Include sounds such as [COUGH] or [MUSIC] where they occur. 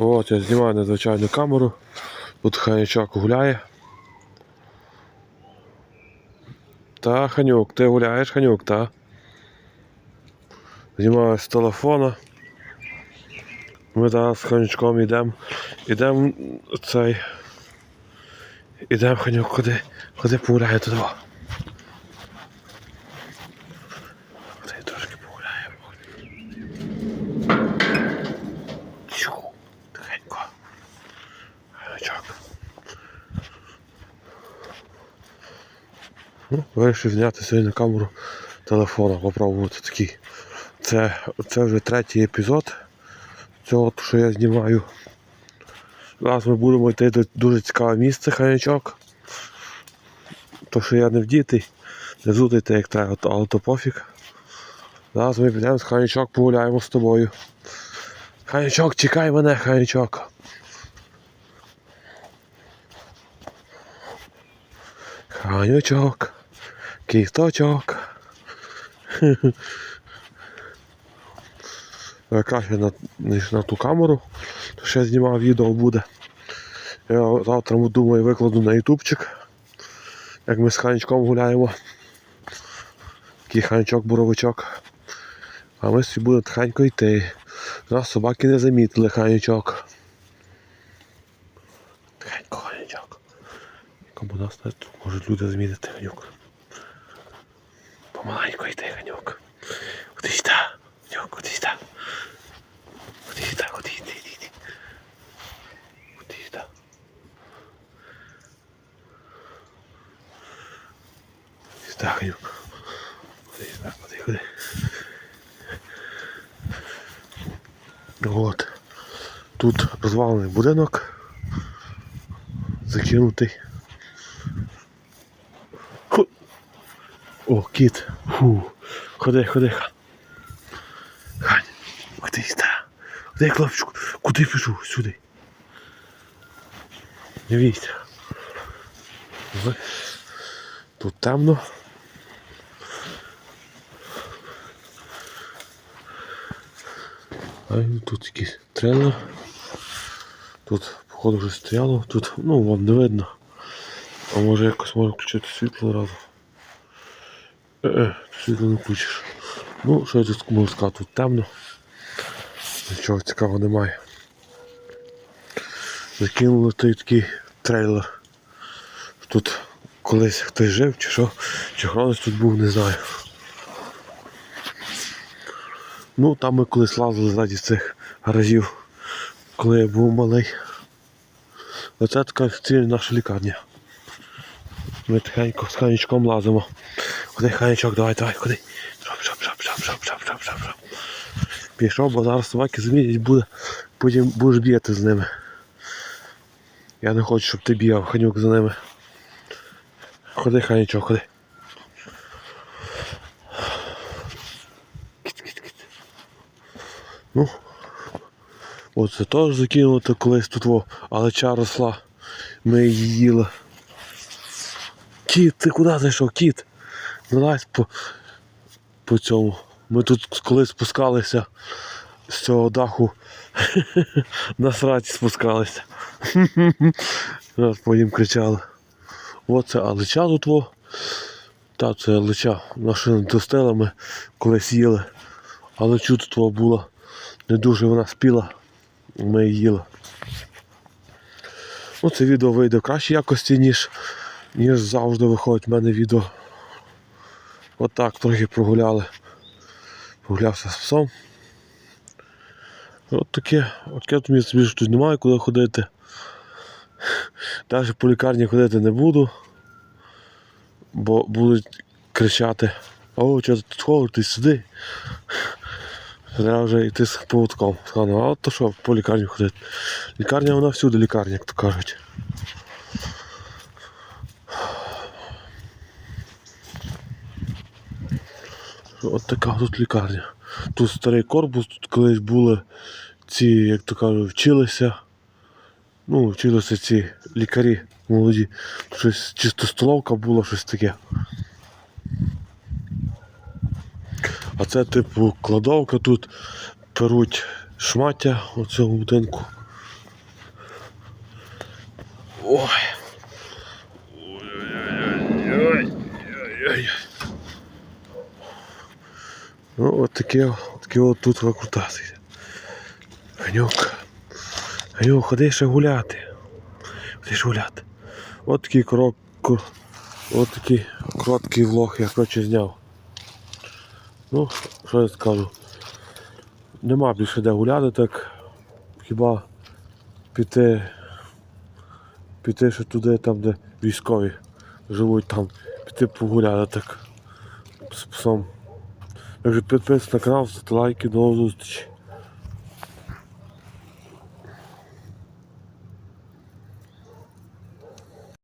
От я знімаю надзвичайну камеру. Тут ханячок гуляє. Та, Ханюк, ти гуляєш, Ханюк, та? Знімаю з телефона. Ми зараз з Ханючком йдемо. Йдемо цей. Ідемо, Ханюк, ходи, ходи погуляє туди. Ходи трошки погуляємо. Чу, тихенько. Ханючок. Ну, вирішив зняти сьогодні на камеру телефона, попробувати такий. Це, це вже третій епізод цього, що я знімаю. Зараз ми будемо йти до дуже цікаве місце, хаячок. То, що я не вдітий, не зутий як треба, але то пофіг. Зараз ми підемо з хаячок, погуляємо з тобою. Хаячок, чекай мене, хаячок. Ханючок, кісточок. [LAUGHS] Краще ніж на ту камеру, то ще знімав відео буде. Я завтра думаю викладу на ютубчик. Як ми з ханячком гуляємо. Такий ханячок буровичок. А ми собі будемо тихенько йти. Нас собаки не замітили ханячок. або нас навіть тут можуть люди змінити ганюк. Помаленьку йти ганюк. Куди йди, ганюк, куди йди. Куди йди, куди йди, йди, йди. Куди йди. Куди йди, ганюк. Куди йди, куди, куди. От. Тут розвалений будинок. Закинутий. О, кіт. Фу. Ходи, ходи. Хань. Куди сюди? Куди, хлопчику? Куди пішов? Сюди. Дивіться. Тут темно. А тут якийсь трейлер. Тут, походу, вже стояло. Тут, ну, вон не видно. А може якось можна включити світло разом. Е-е, світло не включиш. Ну, що я тут можу сказати, тут темно. Нічого цікавого немає. Закинули той такий трейлер. Тут колись хтось жив чи що, чи хронос тут був, не знаю. Ну, там ми колись лазили ззаді цих гаражів, коли я був малий. Оце така ціль наша лікарня. Ми тихенько з ханічком лазимо. Ходи, ханічок, давай, давай, ходи. Шоп, шоп, шоп, шоп, шоп, шоп, шоп, шоп, шоп. Пішов, бо зараз собаки замітять, буде, потім будеш бігати з ними. Я не хочу, щоб ти бігав, ханюк за ними. Ходи, ханічок, ходи. Ну, оце теж закинуто колись тут, але ча росла. Ми її їли. Кіт, ти куди зайшов, кіт? Вилазь по, по цьому. Ми тут колись спускалися з цього даху. [LAUGHS] На сраці спускалися. [LAUGHS] Потім кричали. Оце алича тут во. Та це алича. Машина достела ми колись їли. Аличу тут во було. Не дуже вона спіла. Ми її їли. Ну, це відео вийде в кращій якості, ніж, ніж завжди виходить в мене відео. Отак трохи прогуляли. Прогулявся з псом. От таке, тут місце більше тут немає куди ходити. Навіть по лікарні ходити не буду, бо будуть кричати, о, ти тут ходиш, ти сюди. Треба вже йти з поводком. А от то що по лікарні ходити. Лікарня вона всюди лікарня, як то кажуть. От така тут лікарня. Тут старий корпус, тут колись були ці, як то кажуть, вчилися. Ну, вчилися ці лікарі молоді. Щось чисто столовка була, щось таке. А це типу кладовка тут перуть шмаття у цьому будинку. Ну, от таке, таке от тут викрутасися. Ганюк. Ганюк, ходи ще гуляти. Ходи ще гуляти. От такий крок. От такий короткий влог я коротше зняв. Ну, що я скажу. Нема більше де гуляти, так хіба піти, піти ще туди, там, де військові живуть там, піти погуляти так з псом. Також підписуйтесь на канал, ставте лайки, до зустрічі.